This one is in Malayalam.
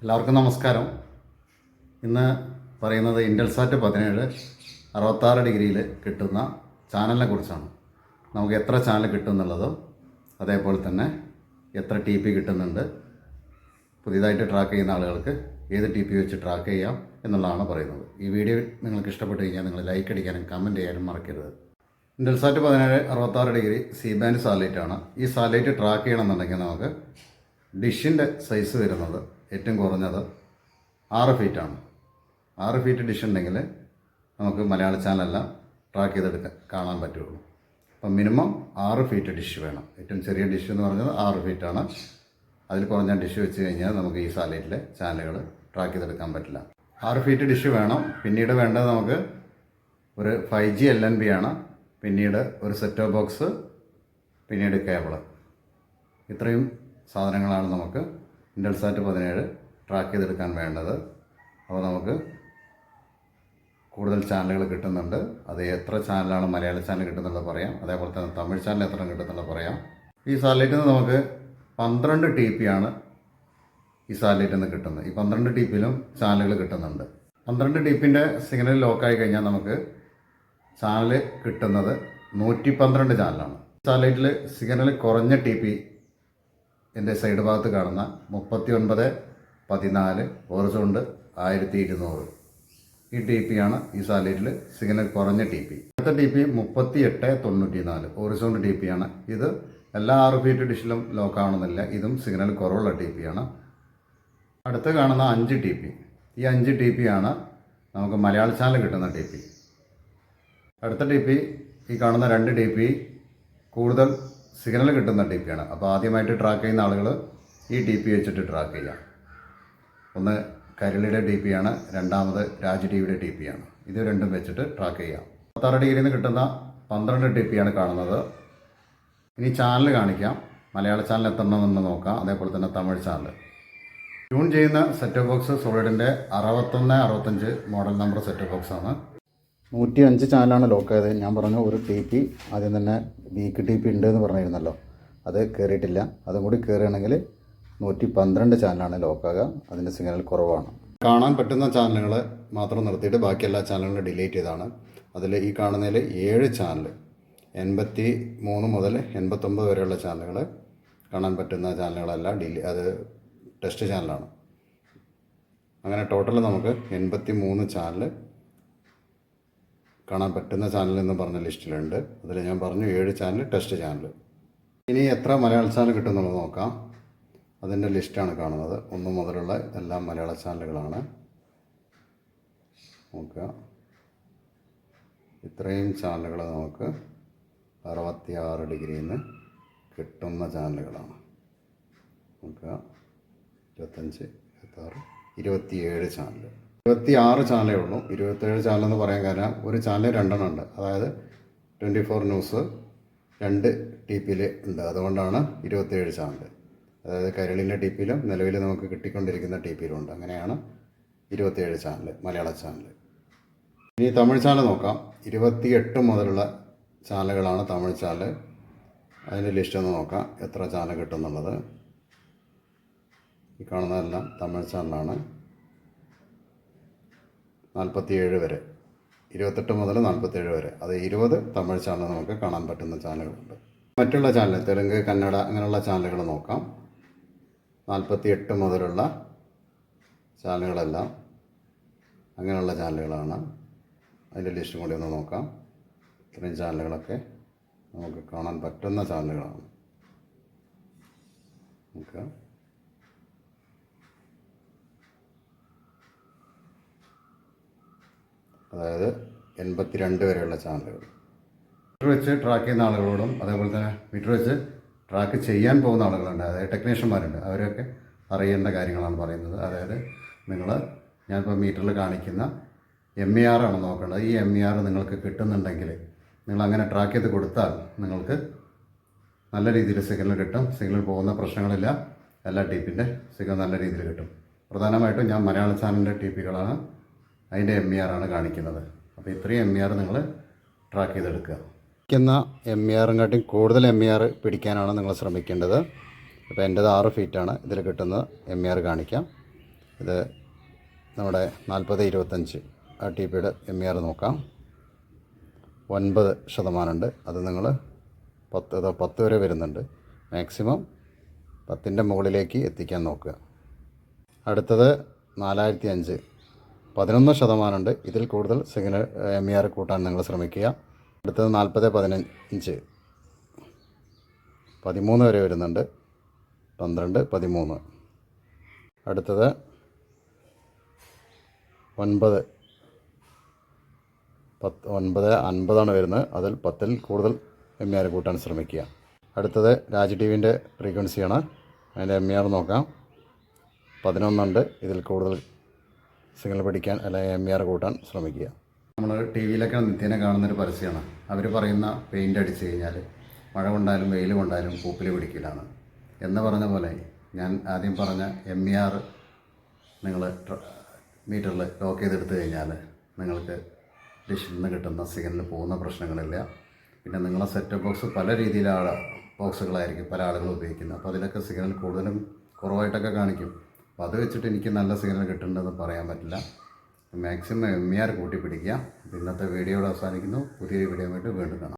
എല്ലാവർക്കും നമസ്കാരം. ഇന്ന് പറയുന്നത് ഇൻഡൽസാറ്റ് പതിനേഴ് അറുപത്താറ് ഡിഗ്രിയിൽ കിട്ടുന്ന ചാനലിനെ കുറിച്ചാണ്. നമുക്ക് എത്ര ചാനൽ കിട്ടും എന്നുള്ളതും അതേപോലെ തന്നെ എത്ര ടി പി കിട്ടുന്നുണ്ട് പുതിയതായിട്ട് ട്രാക്ക് ചെയ്യുന്ന ആളുകൾക്ക് ഏത് ടി പി വെച്ച് ട്രാക്ക് ചെയ്യാം എന്നുള്ളതാണ് പറയുന്നത്. ഈ വീഡിയോ നിങ്ങൾക്ക് ഇഷ്ടപ്പെട്ട് കഴിഞ്ഞാൽ നിങ്ങൾ ലൈക്ക് അടിക്കാനും കമന്റ് ചെയ്യാനും മറക്കരുത്. ഇൻഡൽസാറ്റ് പതിനേഴ് അറുപത്താറ് ഡിഗ്രി സി ബാൻഡ് സാറ്റലൈറ്റ് ആണ്. ഈ സാറ്റലൈറ്റ് ട്രാക്ക് ചെയ്യണമെന്നുണ്ടെങ്കിൽ നമുക്ക് ഡിഷിന്റെ സൈസ് വരുന്നത് ഏറ്റവും കുറഞ്ഞത് ആറ് ഫീറ്റാണ് ആറ് ഫീറ്റ് ഡിഷ് ഉണ്ടെങ്കിൽ നമുക്ക് മലയാള ചാനലെല്ലാം ട്രാക്ക് ചെയ്തെടുക്കാൻ കാണാൻ പറ്റുള്ളൂ. അപ്പം മിനിമം ആറ് ഫീറ്റ് ഡിഷ് വേണം. ഏറ്റവും ചെറിയ ഡിഷ് എന്ന് പറഞ്ഞത് ആറ് ഫീറ്റാണ് അതിൽ കുറഞ്ഞ ഡിഷ് വെച്ച് കഴിഞ്ഞാൽ നമുക്ക് ഈ സാറ്റലൈറ്റിലെ ചാനലുകൾ ട്രാക്ക് ചെയ്തെടുക്കാൻ പറ്റില്ല. ആറ് ഫീറ്റ് ഡിഷ് വേണം. പിന്നീട് വേണ്ടത് നമുക്ക് ഒരു five G L N B ആണ്. പിന്നീട് ഒരു സെറ്റ് ബോക്സ് പിന്നീട് കേബിൾ ഇത്രയും സാധനങ്ങളാണ് നമുക്ക് ഇൻഡൽസാറ്റ് പതിനേഴ് ട്രാക്ക് ചെയ്തെടുക്കാൻ വേണ്ടത്. അപ്പോൾ നമുക്ക് കൂടുതൽ ചാനലുകൾ കിട്ടുന്നുണ്ട്. അത് എത്ര ചാനലാണ് മലയാള ചാനൽ കിട്ടുന്നുള്ളത് പറയാം. അതേപോലെ തന്നെ തമിഴ് ചാനൽ എത്ര കിട്ടുന്നുള്ളത് പറയാം. ഈ സാറ്റലൈറ്റിൽ നിന്ന് നമുക്ക് പന്ത്രണ്ട് ടി പി ആണ് ഈ സാറ്റലൈറ്റിൽ നിന്ന് കിട്ടുന്നത്. ഈ പന്ത്രണ്ട് ടി പിയിലും ചാനലുകൾ കിട്ടുന്നുണ്ട്. പന്ത്രണ്ട് ടി പിന്റെ സിഗ്നൽ ലോക്കായി കഴിഞ്ഞാൽ നമുക്ക് ചാനൽ കിട്ടുന്നത് നൂറ്റി പന്ത്രണ്ട് ചാനലാണ് സാറ്റലൈറ്റിൽ സിഗ്നൽ കുറഞ്ഞ ടി പി എന്റെ സൈഡ് ഭാഗത്ത് കാണുന്ന മുപ്പത്തി ഒൻപത് പതിനാല് ഹോറിസോണ്ട് ആയിരത്തി ഇരുന്നൂറ് ഈ ടി പി ആണ് ഈ സാലറ്റിൽ സിഗ്നൽ കുറഞ്ഞ ടി പി. അടുത്ത ടി പി മുപ്പത്തി എട്ട് തൊണ്ണൂറ്റി നാല് ഹോറിസോണ്ട് ടി പി ആണ്. ഇത് എല്ലാ ആറ് ഫീറ്റ് ഡിഷിലും ലോക്ക് ആവണമെന്നില്ല. ഇതും സിഗ്നൽ കുറവുള്ള ടി പി ആണ്. അടുത്ത് കാണുന്ന അഞ്ച് ടി പി. ഈ അഞ്ച് ടി പി ആണ് നമുക്ക് മലയാള ചാനൽ കിട്ടുന്ന ടി പി. അടുത്ത ടി പി ഈ കാണുന്ന രണ്ട് ടി പി കൂടുതൽ സിഗ്നൽ കിട്ടുന്ന ടി പിയാണ്. അപ്പോൾ ആദ്യമായിട്ട് ട്രാക്ക് ചെയ്യുന്ന ആളുകൾ ഈ ടി പി വെച്ചിട്ട് ട്രാക്ക് ചെയ്യാം ഒന്ന് കരളിയുടെ ടി പി ആണ് രണ്ടാമത് രാജ് ടി വിയുടെ ടി പി ആണ് ഇത് രണ്ടും വെച്ചിട്ട് ട്രാക്ക് ചെയ്യാം പത്താറ് ഡിഗ്രിയിൽ നിന്ന് കിട്ടുന്ന പന്ത്രണ്ട് ടി പി ആണ് കാണുന്നത്. ഇനി ചാനൽ കാണിക്കാം. മലയാള ചാനൽ എത്തണമെന്ന് നോക്കാം. അതേപോലെ തന്നെ തമിഴ് ചാനൽ ട്യൂൺ ചെയ്യുന്ന സെറ്റ് ബോക്സ് സോളിഡിന്റെ അറുപത്തൊന്ന് അറുപത്തഞ്ച് മോഡൽ നമ്പർ സെറ്റ് ബോക്സാണ് നൂറ്റി അഞ്ച് ചാനലാണ് ലോക്ക് ആയത് ഞാൻ പറഞ്ഞു ഒരു ടി പി ആദ്യം തന്നെ വീക്ക് ടി പി ഉണ്ട് എന്ന് പറഞ്ഞിരുന്നല്ലോ. അത് കയറിയിട്ടില്ല അതും കൂടി കയറുകയാണെങ്കിൽ നൂറ്റി പന്ത്രണ്ട് ചാനലാണ് ലോക്കാകുക. അതിന്റെ സിഗ്നൽ കുറവാണ്. കാണാൻ പറ്റുന്ന ചാനലുകൾ മാത്രം നിർത്തിയിട്ട് ബാക്കി എല്ലാ ചാനലുകളും ഡിലീറ്റ് ചെയ്താണ്. അതിൽ ഈ കാണുന്നതിൽ ഏഴ് ചാനൽ എൺപത്തി മൂന്ന് മുതൽ എൺപത്തൊമ്പത് വരെയുള്ള ചാനലുകൾ കാണാൻ പറ്റുന്ന ചാനലുകളെല്ലാം. ഡിലീ അത് ടെസ്റ്റ് ചാനലാണ് അങ്ങനെ ടോട്ടൽ നമുക്ക് എൺപത്തി മൂന്ന് ചാനൽ കാണാൻ പറ്റുന്ന ചാനൽ എന്ന് പറഞ്ഞ ലിസ്റ്റിലുണ്ട്. അതിൽ ഞാൻ പറഞ്ഞു ഏഴ് ചാനൽ ടെസ്റ്റ് ചാനൽ ഇനി എത്ര മലയാള ചാനൽ കിട്ടുമെന്നുള്ളത് നോക്കാം. അതിന്റെ ലിസ്റ്റാണ് കാണുന്നത്. ഒന്ന് മുതലുള്ള എല്ലാ മലയാള ചാനലുകളാണ് നോക്കുക. ഇത്രയും ചാനലുകൾ നമുക്ക് അറുപത്തി ആറ് ഡിഗ്രിയിൽ നിന്ന് കിട്ടുന്ന ചാനലുകളാണ് നോക്കുക. ഇരുപത്തഞ്ച് ഇരുപത്താറ് ഇരുപത്തിയേഴ് ചാനൽ ഇരുപത്തി ആറ് ചാനലേ ഉള്ളൂ. ഇരുപത്തേഴ് ചാനൽ എന്ന് പറയാൻ കാരണം ഒരു ചാനൽ രണ്ടെണ്ണം ഉണ്ട്. അതായത് ട്വന്റി ഫോർ ന്യൂസ് രണ്ട് ടി പിയിൽ ഉണ്ട്. അതുകൊണ്ടാണ് ഇരുപത്തേഴ് ചാനൽ. അതായത് കരളിന്റെ ടി പിയിലും നിലവിൽ നമുക്ക് കിട്ടിക്കൊണ്ടിരിക്കുന്ന ടി പിയിലും ഉണ്ട്. അങ്ങനെയാണ് ഇരുപത്തേഴ് ചാനൽ മലയാള ചാനൽ. ഇനി തമിഴ് ചാനൽ നോക്കാം. ഇരുപത്തി എട്ട് മുതലുള്ള ചാനലുകളാണ് തമിഴ് ചാനൽ. അതിന്റെ ലിസ്റ്റ് ഒന്ന് നോക്കാം. എത്ര ചാനൽ കിട്ടുന്നുള്ളത്. ഈ കാണുന്നതെല്ലാം തമിഴ് ചാനലാണ്. നാൽപ്പത്തിയേഴ് വരെ. ഇരുപത്തെട്ട് മുതൽ നാൽപ്പത്തേഴ് വരെ. അത് ഇരുപത് തമിഴ് ചാനൽ നമുക്ക് കാണാൻ പറ്റുന്ന ചാനലുകളുണ്ട്. മറ്റുള്ള ചാനൽ തെലുങ്ക് കന്നഡ അങ്ങനെയുള്ള ചാനലുകൾ നോക്കാം. നാൽപ്പത്തി എട്ട് മുതലുള്ള ചാനലുകളെല്ലാം അങ്ങനെയുള്ള ചാനലുകളാണ്. അതിന്റെ ലിസ്റ്റും കൂടി ഒന്ന് നോക്കാം. ഇത്രയും ചാനലുകളൊക്കെ നമുക്ക് കാണാൻ പറ്റുന്ന ചാനലുകളാണ്. നോക്കാം അതായത് എൺപത്തി രണ്ട് വരെയുള്ള ചാനലുകൾ. മീറ്റർ വെച്ച് ട്രാക്ക് ചെയ്യുന്ന ആളുകളോടും അതേപോലെ തന്നെ മീറ്റർ വെച്ച് ട്രാക്ക് ചെയ്യാൻ പോകുന്ന ആളുകളുണ്ട്. അതായത് ടെക്നീഷ്യന്മാരുണ്ട് അവരൊക്കെ അറിയേണ്ട കാര്യങ്ങളാണ് പറയുന്നത്. അതായത് നിങ്ങൾ ഞാനിപ്പോൾ മീറ്ററിൽ കാണിക്കുന്ന എം ഇ ആർ ആണ് നോക്കേണ്ടത്. ഈ എം ഇ ആർ നിങ്ങൾക്ക് കിട്ടുന്നുണ്ടെങ്കിൽ നിങ്ങൾ അങ്ങനെ ട്രാക്ക് ചെയ്ത് കൊടുത്താൽ നിങ്ങൾക്ക് നല്ല രീതിയിൽ സിഗ്നൽ കിട്ടും. സിഗ്നൽ പോകുന്ന പ്രശ്നങ്ങളില്ല. എല്ലാ ടീപ്പിന്റെ സിഗ്നൽ നല്ല രീതിയിൽ കിട്ടും. പ്രധാനമായിട്ടും ഞാൻ മലയാള ചാനലിന്റെ ടി അതിന്റെ എം ഇ ആർ ആണ് കാണിക്കുന്നത്. അപ്പോൾ ഇത്രയും എം ഇ ആർ നിങ്ങൾ ട്രാക്ക് ചെയ്തെടുക്കുക. പിടിക്കുന്ന എം ഇ ആറും കൂടുതൽ എം ഇ ആർ പിടിക്കാനാണ് നിങ്ങൾ ശ്രമിക്കേണ്ടത്. അപ്പോൾ എന്റേത് ആറ് ഫീറ്റാണ് ഇതിൽ കിട്ടുന്ന എം ഇ ആർ കാണിക്കാം. ഇത് നമ്മുടെ നാൽപ്പത് ഇരുപത്തഞ്ച് ആ ടി പിയുടെ എം ഇ ആർ നോക്കാം. ഒൻപത് ശതമാനമുണ്ട്. അത് നിങ്ങൾ പത്ത് പത്ത് വരെ വരുന്നുണ്ട്. മാക്സിമം പത്തിന്റെ മുകളിലേക്ക് എത്തിക്കാൻ നോക്കുക. അടുത്തത് നാലായിരത്തി അഞ്ച്. പതിനൊന്ന് ശതമാനമുണ്ട്. ഇതിൽ കൂടുതൽ സിഗ്നൽ എം ഇ ആർ കൂട്ടാൻ നിങ്ങൾ ശ്രമിക്കുക. അടുത്തത് നാൽപ്പത് പതിനഞ്ച്. പതിമൂന്ന് വരെ വരുന്നുണ്ട്. പന്ത്രണ്ട് പതിമൂന്ന്. അടുത്തത് ഒൻപത്. പത്ത് ഒൻപത് അൻപതാണ് വരുന്നത്. അതിൽ പത്തിൽ കൂടുതൽ എം ആർ കൂട്ടാൻ ശ്രമിക്കുക. അടുത്തത് രാജ് ടി വിന്റെ ഫ്രീക്വൻസിയാണ് അതിന്റെ എം ആർ നോക്കാം. പതിനൊന്നുണ്ട്. ഇതിൽ കൂടുതൽ സിഗ്നൽ പിടിക്കാൻ അല്ലെങ്കിൽ എം ആർ കൂട്ടാൻ ശ്രമിക്കുക. നമ്മൾ ടി വിയിലൊക്കെ നിത്യേന കാണുന്നൊരു പരസ്യമാണ് അവർ പറയുന്ന പെയിന്റ് അടിച്ചു കഴിഞ്ഞാൽ മഴ കൊണ്ടാലും വെയിൽ കൊണ്ടാലും പൂപ്പിൽ പിടിക്കലാണ്. എന്ന് പറഞ്ഞ പോലെ ഞാൻ ആദ്യം പറഞ്ഞ എം ഇ ആർ നിങ്ങൾ മീറ്ററിൽ ലോക്ക് ചെയ്തെടുത്തു കഴിഞ്ഞാൽ നിങ്ങൾക്ക് ഡിഷിൽ നിന്ന് കിട്ടുന്ന സിഗ്നൽ പോകുന്ന പ്രശ്നങ്ങളില്ല. പിന്നെ നിങ്ങളെ സെറ്റ് ബോക്സ് പല രീതിയിലുള്ള ബോക്സുകളായിരിക്കും പല ആളുകളും ഉപയോഗിക്കുന്നത്. അപ്പോൾ അതിലൊക്കെ സിഗ്നൽ കൂടുതലും കുറവായിട്ടൊക്കെ കാണിക്കും. അപ്പോൾ അത് വെച്ചിട്ട് എനിക്ക് നല്ല സിഗ്നൽ കിട്ടുന്നുണ്ടെന്ന് പറയാൻ പറ്റില്ല. മാക്സിമം എം ഇ ആർ കൂട്ടി പിടിക്കുക ഇന്നത്തെ വീഡിയോ അവസാനിക്കുന്നു. പുതിയൊരു വീഡിയോ വീണ്ടും വീണ്ടും കാണാം.